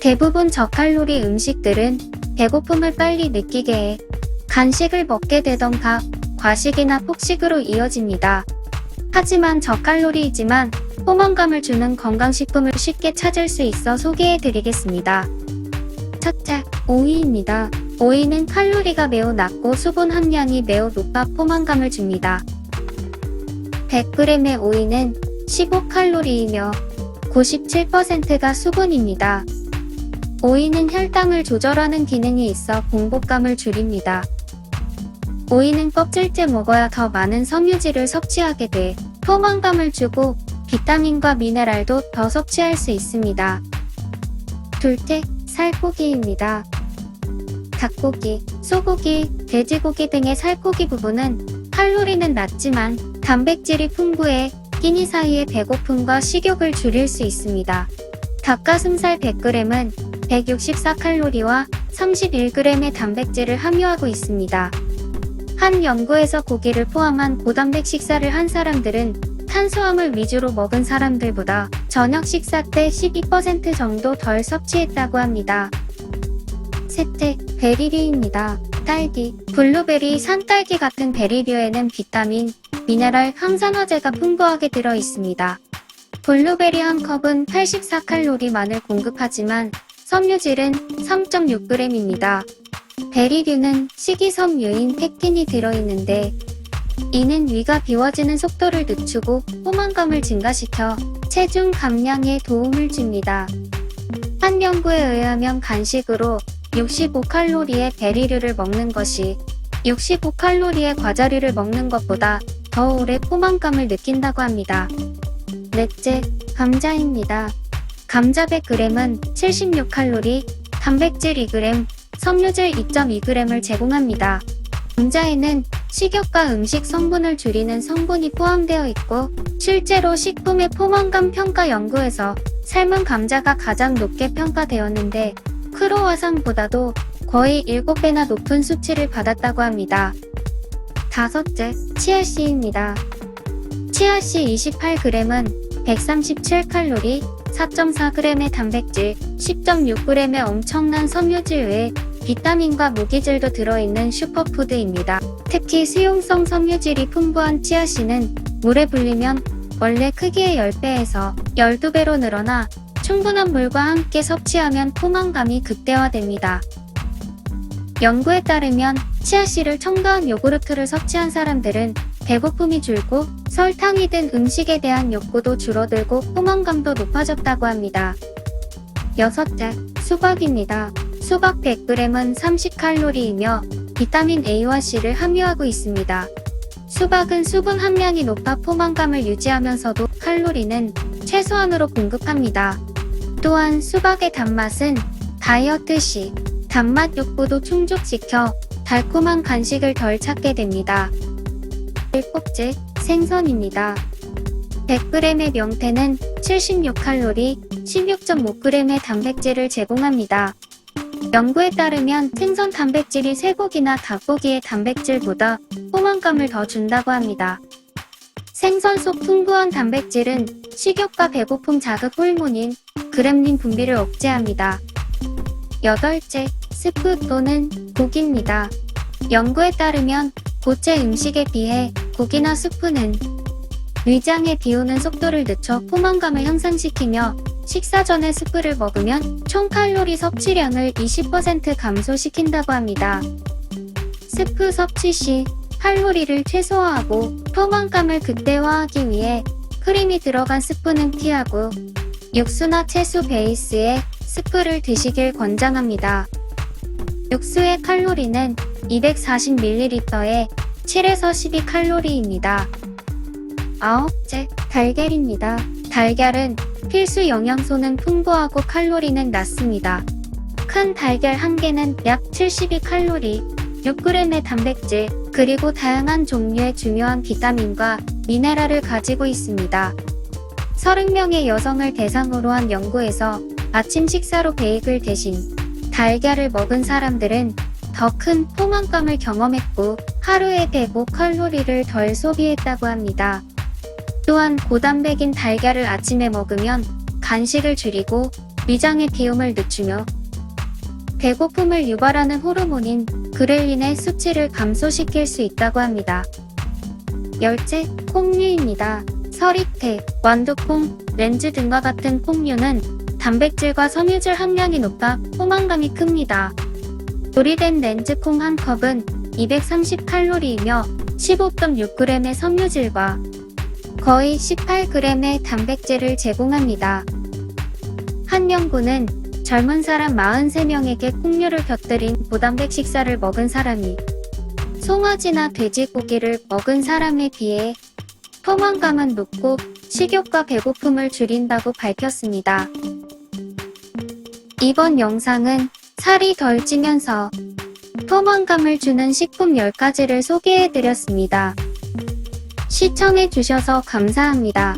대부분 저칼로리 음식들은 배고픔을 빨리 느끼게 해 간식을 먹게 되던가 과식이나 폭식으로 이어집니다. 하지만 저칼로리이지만 포만감을 주는 건강식품을 쉽게 찾을 수 있어 소개해 드리겠습니다. 첫째, 오이입니다. 오이는 칼로리가 매우 낮고 수분 함량이 매우 높아 포만감을 줍니다. 100g의 오이는 15칼로리이며 97%가 수분입니다. 오이는 혈당을 조절하는 기능이 있어 공복감을 줄입니다. 오이는 껍질째 먹어야 더 많은 섬유질을 섭취하게 돼 포만감을 주고 비타민과 미네랄도 더 섭취할 수 있습니다. 둘째, 살코기입니다. 닭고기, 소고기, 돼지고기 등의 살코기 부분은 칼로리는 낮지만 단백질이 풍부해 끼니 사이에 배고픔과 식욕을 줄일 수 있습니다. 닭가슴살 100g은 164칼로리와 31g의 단백질을 함유하고 있습니다. 한 연구에서 고기를 포함한 고단백 식사를 한 사람들은 탄수화물 위주로 먹은 사람들보다 저녁 식사 때 12% 정도 덜 섭취했다고 합니다. 셋째, 베리류입니다. 딸기, 블루베리, 산딸기 같은 베리류에는 비타민, 미네랄, 항산화제가 풍부하게 들어 있습니다. 블루베리 한 컵은 84칼로리만을 공급하지만 섬유질은 3.6g입니다. 베리류는 식이섬유인 팩틴이 들어있는데 이는 위가 비워지는 속도를 늦추고 포만감을 증가시켜 체중 감량에 도움을 줍니다. 한 연구에 의하면 간식으로 65칼로리의 베리류를 먹는 것이 65칼로리의 과자류를 먹는 것보다 더 오래 포만감을 느낀다고 합니다. 넷째, 감자입니다. 감자 100g은 76칼로리, 단백질 2g, 섬유질 2.2g을 제공합니다. 감자에는 식욕과 음식 성분을 줄이는 성분이 포함되어 있고 실제로 식품의 포만감 평가 연구에서 삶은 감자가 가장 높게 평가되었는데 크로와상보다도 거의 7배나 높은 수치를 받았다고 합니다. 다섯째, 치아씨입니다. 치아씨 28g은 137칼로리, 4.4g의 단백질, 10.6g의 엄청난 섬유질 외에 비타민과 무기질도 들어있는 슈퍼푸드입니다. 특히 수용성 섬유질이 풍부한 치아씨는 물에 불리면 원래 크기의 10배에서 12배로 늘어나 충분한 물과 함께 섭취하면 포만감이 극대화됩니다. 연구에 따르면 치아씨를 첨가한 요구르트를 섭취한 사람들은 배고픔이 줄고 설탕이 든 음식에 대한 욕구도 줄어들고 포만감도 높아졌다고 합니다. 여섯째, 수박입니다. 수박 100g은 30칼로리이며 비타민 A와 C를 함유하고 있습니다. 수박은 수분 함량이 높아 포만감을 유지하면서도 칼로리는 최소한으로 공급합니다. 또한 수박의 단맛은 다이어트 시 단맛 욕구도 충족시켜 달콤한 간식을 덜 찾게 됩니다. 일곱째, 생선입니다. 100g의 명태는 76칼로리, 16.5g의 단백질을 제공합니다. 연구에 따르면 생선 단백질이 쇠고기나 닭고기의 단백질보다 포만감을 더 준다고 합니다. 생선 속 풍부한 단백질은 식욕과 배고픔 자극 호르몬인 그렘린 분비를 억제합니다. 여덟째, 스프 또는 고기입니다. 연구에 따르면 고체 음식에 비해 고기나 스프는 위장에 비우는 속도를 늦춰 포만감을 향상시키며 식사 전에 스프를 먹으면 총 칼로리 섭취량을 20% 감소시킨다고 합니다. 스프 섭취 시 칼로리를 최소화하고 포만감을 극대화하기 위해 크림이 들어간 스프는 피하고 육수나 채소 베이스의 스프를 드시길 권장합니다. 육수의 칼로리는 240ml에 7에서 12 칼로리입니다. 아홉째, 달걀입니다. 달걀은 필수 영양소는 풍부하고 칼로리는 낮습니다. 큰 달걀 한 개는 약 72칼로리, 6g의 단백질, 그리고 다양한 종류의 중요한 비타민과 미네랄을 가지고 있습니다. 30명의 여성을 대상으로 한 연구에서 아침 식사로 베이글 대신 달걀을 먹은 사람들은 더 큰 포만감을 경험했고 하루에 105칼로리를 덜 소비했다고 합니다. 또한 고단백인 달걀을 아침에 먹으면 간식을 줄이고 위장의 비움을 늦추며 배고픔을 유발하는 호르몬인 그렐린의 수치를 감소시킬 수 있다고 합니다. 열째, 콩류입니다. 서리태, 완두콩, 렌즈 등과 같은 콩류는 단백질과 섬유질 함량이 높아 포만감이 큽니다. 조리된 렌즈콩 한 컵은 230칼로리이며 15.6g의 섬유질과 거의 18g의 단백질을 제공합니다. 한 연구는 젊은 사람 43명에게 콩류를 곁들인 고단백 식사를 먹은 사람이 송아지나 돼지고기를 먹은 사람에 비해 포만감은 높고 식욕과 배고픔을 줄인다고 밝혔습니다. 이번 영상은 살이 덜 찌면서 포만감을 주는 식품 10가지를 소개해드렸습니다. 시청해주셔서 감사합니다.